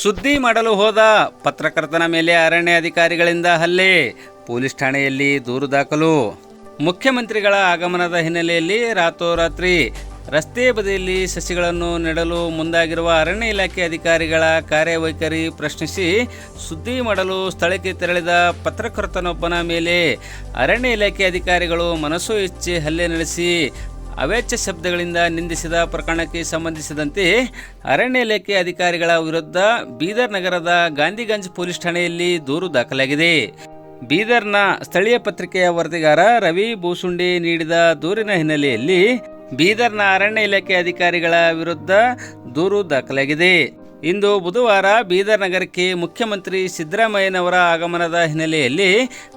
ಸುದ್ದಿ ಮಾಡಲು ಹೋದ ಪತ್ರಕರ್ತನ ಮೇಲೆ ಅರಣ್ಯ ಅಧಿಕಾರಿಗಳಿಂದ ಹಲ್ಲೆ. ಪೊಲೀಸ್ ಠಾಣೆಯಲ್ಲಿ ದೂರು ದಾಖಲು. ಮುಖ್ಯಮಂತ್ರಿಗಳ ಆಗಮನದ ಹಿನ್ನೆಲೆಯಲ್ಲಿ ರಾತ್ರೋರಾತ್ರಿ ರಸ್ತೆ ಬದಿಯಲ್ಲಿ ಸಸಿಗಳನ್ನು ನೆಡಲು ಮುಂದಾಗಿರುವ ಅರಣ್ಯ ಇಲಾಖೆ ಅಧಿಕಾರಿಗಳ ಕಾರ್ಯವೈಖರಿ ಪ್ರಶ್ನಿಸಿ ಸುದ್ದಿ ಮಾಡಲು ಸ್ಥಳಕ್ಕೆ ತೆರಳಿದ ಪತ್ರಕರ್ತನೊಬ್ಬನ ಮೇಲೆ ಅರಣ್ಯ ಇಲಾಖೆ ಅಧಿಕಾರಿಗಳು ಮನಸ್ಸು ಇಚ್ಛೆ ಹಲ್ಲೆ ನಡೆಸಿ ಅವೇಚ್ಯ ಶಬ್ದಗಳಿಂದ ನಿಂದಿಸಿದ ಪ್ರಕರಣಕ್ಕೆ ಸಂಬಂಧಿಸಿದಂತೆ ಅರಣ್ಯ ಇಲಾಖೆ ಅಧಿಕಾರಿಗಳ ವಿರುದ್ಧ ಬೀದರ್ ನಗರದ ಗಾಂಧಿಗಂಜ್ ಪೊಲೀಸ್ ಠಾಣೆಯಲ್ಲಿ ದೂರು ದಾಖಲಾಗಿದೆ. ಬೀದರ್ನ ಸ್ಥಳೀಯ ಪತ್ರಿಕೆಯ ವರದಿಗಾರ ರವಿ ಭೂಸುಂಡಿ ನೀಡಿದ ದೂರಿನ ಹಿನ್ನೆಲೆಯಲ್ಲಿ ಬೀದರ್ನ ಅರಣ್ಯ ಇಲಾಖೆ ಅಧಿಕಾರಿಗಳ ವಿರುದ್ಧ ದೂರು ದಾಖಲಾಗಿದೆ. ಇಂದು ಬುಧವಾರ ಬೀದರ್ ನಗರಕ್ಕೆ ಮುಖ್ಯಮಂತ್ರಿ ಸಿದ್ದರಾಮಯ್ಯನವರ ಆಗಮನದ ಹಿನ್ನೆಲೆಯಲ್ಲಿ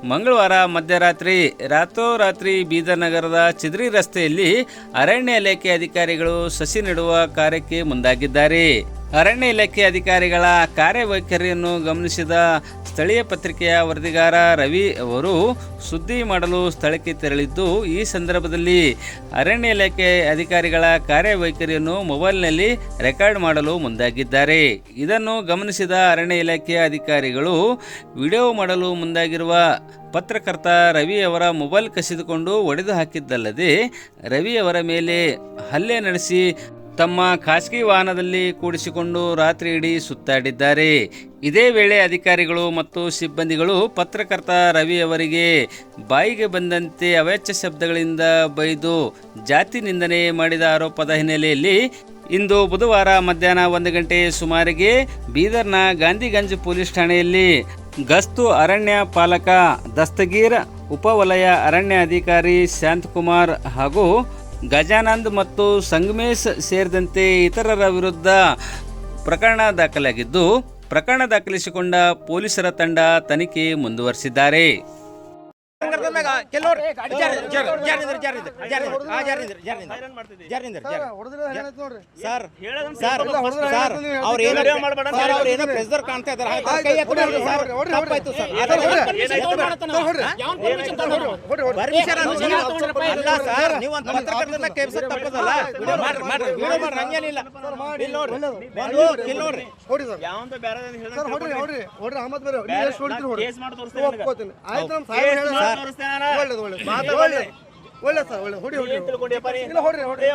ಮಂಗಳವಾರ ಮಧ್ಯರಾತ್ರಿ ರಾತ್ರೋರಾತ್ರಿ ಬೀದರ್ ನಗರದ ಚಿದ್ರಿ ರಸ್ತೆಯಲ್ಲಿ ಅರಣ್ಯ ಇಲಾಖೆ ಅಧಿಕಾರಿಗಳು ಸಸಿ ನೆಡುವ ಕಾರ್ಯಕ್ಕೆ ಮುಂದಾಗಿದ್ದಾರೆ. ಅರಣ್ಯ ಇಲಾಖೆ ಅಧಿಕಾರಿಗಳ ಕಾರ್ಯವೈಖರಿಯನ್ನು ಗಮನಿಸಿದ ಸ್ಥಳೀಯ ಪತ್ರಿಕೆಯ ವರದಿಗಾರ ರವಿ ಅವರು, ಸುದ್ದಿ ಮಾಡಲು ಸ್ಥಳಕ್ಕೆ ತೆರಳಿದ್ದು, ಈ ಸಂದರ್ಭದಲ್ಲಿ ಅರಣ್ಯ ಇಲಾಖೆ ಅಧಿಕಾರಿಗಳ ಕಾರ್ಯವೈಖರಿಯನ್ನು ಮೊಬೈಲ್ನಲ್ಲಿ ರೆಕಾರ್ಡ್ ಮಾಡಲು ಮುಂದಾಗಿದ್ದಾರೆ. ಇದನ್ನು ಗಮನಿಸಿದ ಅರಣ್ಯ ಇಲಾಖೆಯ ಅಧಿಕಾರಿಗಳು, ವಿಡಿಯೋ ಮಾಡಲು ಮುಂದಾಗಿರುವ ಪತ್ರಕರ್ತ ರವಿ ಅವರ ಮೊಬೈಲ್ ಕಸಿದುಕೊಂಡು ಒಡೆದು ಹಾಕಿದ್ದಲ್ಲದೆ ರವಿ ಅವರ ಮೇಲೆ ಹಲ್ಲೆ ನಡೆಸಿ ತಮ್ಮ ಖಾಸಗಿ ವಾಹನದಲ್ಲಿ ಕೂಡಿಸಿಕೊಂಡು ರಾತ್ರಿ ಇಡೀ ಸುತ್ತಾಡಿದ್ದಾರೆ. ಇದೇ ವೇಳೆ ಅಧಿಕಾರಿಗಳು ಮತ್ತು ಸಿಬ್ಬಂದಿಗಳು ಪತ್ರಕರ್ತ ರವಿ ಅವರಿಗೆ ಬಾಯಿಗೆ ಬಂದಂತೆ ಅವೆಚ್ಚ ಶಬ್ದಗಳಿಂದ ಬೈದು ಜಾತಿ ನಿಂದನೆ ಮಾಡಿದ ಆರೋಪದ ಹಿನ್ನೆಲೆಯಲ್ಲಿ ಇಂದು ಬುಧವಾರ ಮಧ್ಯಾಹ್ನ ಒಂದು ಗಂಟೆ ಸುಮಾರಿಗೆ ಬೀದರ್ನ ಗಾಂಧಿಗಂಜ್ ಪೊಲೀಸ್ ಠಾಣೆಯಲ್ಲಿ ಗಸ್ತು ಅರಣ್ಯ ಪಾಲಕ ದಸ್ತಗೀರ್ ಉಪವಲಯ ಅರಣ್ಯ ಅಧಿಕಾರಿ ಶಾಂತಕುಮಾರ್ ಹಾಗೂ ಗಜಾನಂದ್ ಮತ್ತು ಸಂಗಮೇಶ್ ಸೇರಿದಂತೆ ಇತರರ ವಿರುದ್ಧ ಪ್ರಕರಣ ದಾಖಲಾಗಿದ್ದು ಪ್ರಕರಣ ದಾಖಲಿಸಿಕೊಂಡ ಪೊಲೀಸರ ತಂಡ ತನಿಖೆ ಮುಂದುವರಿಸಿದ್ದಾರೆ. ಮ್ಯಾಗ ಕೆಲವ್ರು ಸರ್ ಸರ್ ಸರ್ ಅವ್ರ ಏನೋ ಸರ್ ಅವ್ರ ಏನೋ ಪ್ರೆಸರ್ ಕಾಣ್ತಾ ಇದಾರೆ ಹಾಗೆ ಕೈ ಎತ್ತಿ ಸರ್ ತಪ್ಪಾಯ್ತು ಸರ್. ಅಲ್ಲ ಸರ್ ನೀವು ಒಂದು ಪತ್ರಕರ್ತನ ಕೇಳಿಸ ತಪ್ಪದಲ್ಲ ಮಾಡ್ರಿ ಮಾಡ್ರಿ. ವಿಡಿಯೋ ಮಾಡ್ರಿ ಹಂಗೇನಿಲ್ಲ. ಇಲ್ಲಿ ನೋಡ್ರಿ ಬಂದು ಇಲ್ಲಿ ನೋಡ್ರಿ ಯಾವಂತ ಬೇರೆ ಸರ್ ಹೊಡ್ರಿ ಹೊಡ್ರಿ ಹೊಡ್ರಿ ಅಹಮದ್ ಬೇರೆ ಕೇಸ್ ಮಾಡಿ ತೋರಿಸ್ತೀನಿ ಆಯ್ತು ನಮ್ಮ ಸಾಹೇಬ್ ಹೇಳಿದ್ರು. ಒಳ್ಳೇದು ಒಳ್ಳೇದು ಒಳ್ಳೆ ಒಳ್ಳೆ ಸರ್ ಒಳ್ಳೆ ಹೊಡಿ ಹೊಡಿ ಇಲ್ಲ ಹೊಡ್ರಿ ಹೊಡ್ರಿ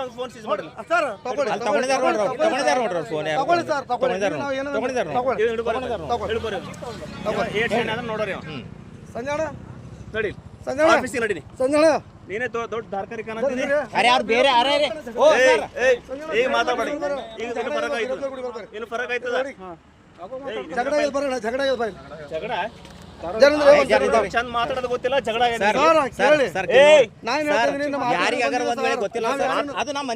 ಸರ್ ತಗೊಳ್ಳಿ ತಗೊಳ್ಳಿ ಸರ್ ತಗೊಳ್ಳಿ ನಾವು ಏನೋ ತಗೊಳ್ಳಿ ತಗೊಳ್ಳಿ ತಗೊಳ್ಳಿ. ಸಂಜಾಣ ನಡಿ ಸಂಜಾಣ ಆಫೀಸಿಗೆ ನಡಿ ಸಂಜಾಣ ನೀನೇ ದೊಡ್ಡ ಧಾರ್ಕರಿ ಕಾಣತ್ತೀನಿ ಅರೆ ಯಾರು ಬೇರೆ ಅರೆ ಅರೆ ಓ ಸರ್ ಈಗ ಮಾತಾಡ್ಬೇಡಿ ಈಗ ಏನು ಫರಕ್ ಆಯ್ತು ಏನು ಫರಕ್ ಆಯ್ತದ ಜಗಳ ಇಲ್ಲ ಬರೋಣ ಜಗಳ ಇಲ್ಲ ಬರೋಣ ಜಗಳ ಚಂದ ಮಾತಾಡೋದು ಗೊತ್ತಿಲ್ಲ ಜಗಳ ಒಂದ್ ವೇಳೆ ಗೊತ್ತಿಲ್ಲ ಅದು ನಮ್ಮ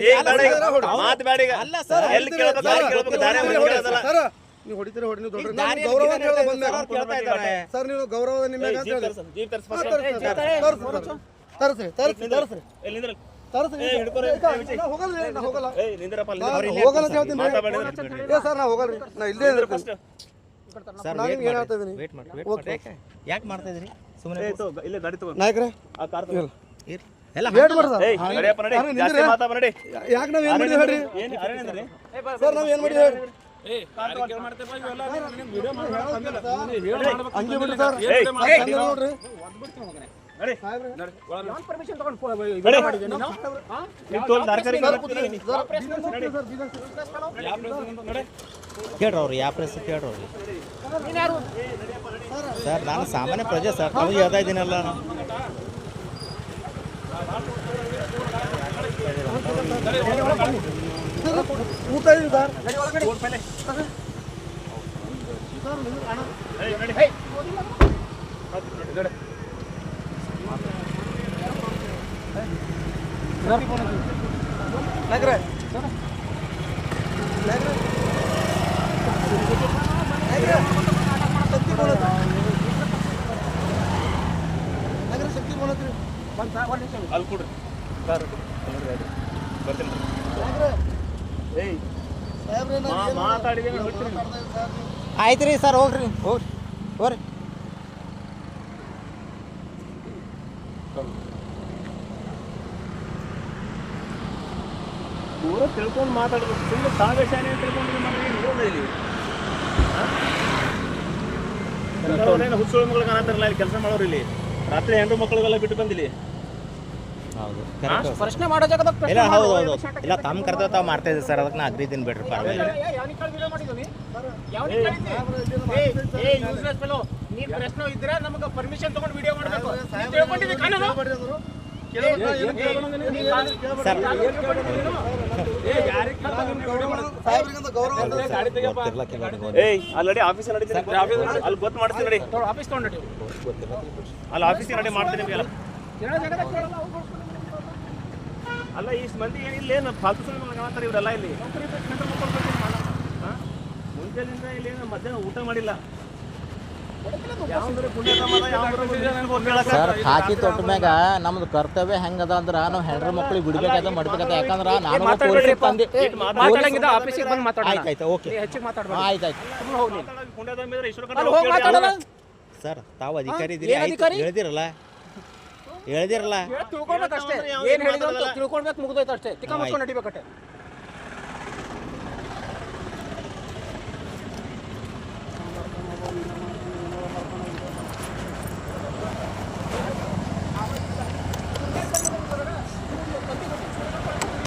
ಮಾತ್ ಬೇಡ ಅಲ್ಲ ಸರ್ ಎಲ್ಲಿ ಕೇಳ್ಬೇಕು ಕೇಳ್ಬೇಕು ದಾರಿ ಕೇಳೋದಲ್ಲ. ನೀವು ಹೊಡಿತೀರಿ ಹೊಡಿ ನೀವು ದೊಡ್ಡ ಗೌರವ. ಸರ್ ನೀವು ಗೌರವ ನಿಮಗೆ ಹೋಗಲ್ಲ ಹೋಗಲ್ಲ. ಹೋಗಲ್ಲ ಅಂತ ಹೇಳ್ತೀನಿ. ಸರ್ ನಾ ಹೋಗಲ್ಲ. ರೀ ನಾ ಇಲ್ಲೇ. ಸರ್ ನಾನು ವೇಟ್ ಏನ್ ಮಾಡಿ. ಹೇಳ್ತಾ ಇದೀನಿ? ವೇಟ್ ಮಾಡಿ ವೇಟ್ ಮಾಡಿ. ಯಾಕೆ? ಯಾಕೆ ಮಾಡ್ತಾ ಇದ್ರಿ? ಸುಮ್ಮನೆ ಇಲ್ಲೇ ಗಾಡಿ ತಗೋ. ನಾಯಕರೇ ಆ ಕಾರ್ ತಗೋ. ಎಲ್ಲ ವೇಟ್ ಮಾಡಿ ಸರ್. ನಡಿ ಜಾಸ್ತಿ ಯಾಕೆ ನಾವು ಏನು ಮಾಡಿದ್ವಿ ಹೇಳ್ರಿ? ಏನು ಅಂದ್ರಿ? ಸರ್ ನಾವು ಏನು ಮಾಡಿದ್ವಿ ಹೇಳ್ರಿ. ಹಂಗೆ ಬಿಡ್ರಿ ಸರ್. ನೋಡ್ರಿ. ಕೇಳ್ರಿ ಅವ್ರು ಯಾವ ಪ್ರೆಸ್ ಕೇಳ್ರಿ ಅವ್ರಿಗೆ ಸರ್ ನಾನು ಸಾಮಾನ್ಯ ಪ್ರಜೆ ಸರ್. ನಾವು ಹೇಳ್ತಾ ಇದ್ದೀನಲ್ಲ. ನಾನು ಸರ್, ಊಟ ಇದೆ ಸರ್. ನಾಯಕರೇ ನಾಯಕರೇ ಅಲ್ಲಿ ಕಾರ್ ಬರ್ತೀನಿ ಏಯ್. ಸರ್ ಆಯ್ತು ರೀ ಸರ್ ಹೋಗ್ರಿ ಹೋಗ್ರಿ ಹೋಗ್ರಿ ಪೂರ ತಿಳ್ಕೊಂಡು ಮಾತಾಡ್ಬೇಕು ಸುಮ್ಮನೆ ಸಾಗಶಾನೆ ತಿಳ್ಕೊಂಡ್ರಿ ಅಂತ ತಿಳ್ಕೊಂಡ್ರೆ ನಮಗೆ ಏನು ಇರೋಲ್ಲ ಇಲ್ಲಿ ಹಾ? ಅವ್ರೇನು ಹುಚ್ಚುಳ ಮಗಳು ಕಾಣತ್ತಾರಲ್ಲ ಇಲ್ಲಿ ಕೆಲಸ ಮಾಡೋರು ಇಲ್ಲಿ ರಾತ್ರಿ ಹೆಣ್ಣು ಮಕ್ಕಳಿಗೆಲ್ಲ ಬಿಟ್ಟು ಬಂದಿಲ್ಲಿ ಹೌದು. ಪ್ರಶ್ನೆ ಮಾಡೋ ಜಾಗದಾಗ ಇಲ್ಲ ಹೌದು ಹೌದು ಇಲ್ಲ ತಮ್ಮ ಕರ್ತವ್ಯ ತಾವು ಮಾಡ್ತಾ ಇದ್ದೀವಿ ಸರ್ ಅದಕ್ಕೆ ನಾ ಅಗ್ರಿದ್ದೀನಿ ಬಿಡ್ರಿ ಪರವಾಗಿಲ್ಲ ನೀ ಪ್ರಶ್ನೆ ಇದ್ರೆ ನಮಗೆ ಪರ್ಮಿಷನ್ ತಗೊಂಡು ವಿಡಿಯೋ ಮಾಡಬೇಕು ತಿಳ್ಕೊಂಡಿದ್ದೀವಿ ಕಾನೂನು ಸರ್ ಸಾಹೇಬ್ರಿಗಂತ ಗೌರವ ಅಂತ ಗೊತ್ತಿರಲ್ಲ ಕೆಲವರಿಗೆ ಏಯ್ ಅಲ್ಲಿ ಆಫೀಸ್ ನಡೀತೀನಿ. ಅಲ್ಲಿ ಗೊತ್ತು ಮಾಡ್ತೀನಿ ನಡಿ. ಆಫೀಸ್ ತಗೊಂಡು ಅಲ್ಲಿ ಆಫೀಸ್ ನಡಿ ಮಾಡ್ತೀನಿ ನಿಮಗೆಲ್ಲ. ಅಲ್ಲ ಇಷ್ಟು ಮಂದಿ ಏನು ಇಲ್ಲೇನು ಫಾಲ್ತು ಕಾಣ್ತಾರೆ ಇವರೆಲ್ಲ ಇಲ್ಲಿ? ಮುಂಚೆಲಿಂದ ಇಲ್ಲಿ ಏನು ಮಧ್ಯಾಹ್ನ ಊಟ ಮಾಡಿಲ್ಲ. ಸರ್ ಹಾಕಿ ತೊಟ್ಟ ಮ್ಯಾಗ ನಮ್ದು ಕರ್ತವ್ಯ ಹೆಂಗದ ಅಂದ್ರ ನಾವು ಹೆಣ್ರ ಮಕ್ಳಿಗೆ ಬಿಡ್ಬೇಕಾದ ಮಾಡ್ಬೇಕಾದ ಯಾಕಂದ್ರ ನಾನು ತಂದೆ ಆಫೀಸಿಗೆ ಬಂದು ಆಯ್ತು ಆಯ್ತು ಓಕೆ. ಹೆಚ್ಚಿಗೆ ಆಯ್ತು ಆಯ್ತು. ಸರ್ ತಾವು ಅಧಿಕಾರಿ ಇದ್ದೀರಿ? ಹೇಳ್ದಿರಲ್ಲ. ಹೇಳ್ದಿರಲ್ಲ. ತಿಳ್ಕೊಳ್ಬೇಕು ಅಷ್ಟೇ ಏನ್ ಹೇಳಿದ್ರು ತಿಳ್ಕೊಳ್ಬೇಕು ಮುಗ್ದೋಯ್ತು ಅಷ್ಟೇ. ತಿಕ್ಕ ಮುಚ್ಕೊಂಡು ನಡಿಬೇಕಟ್ಟೆ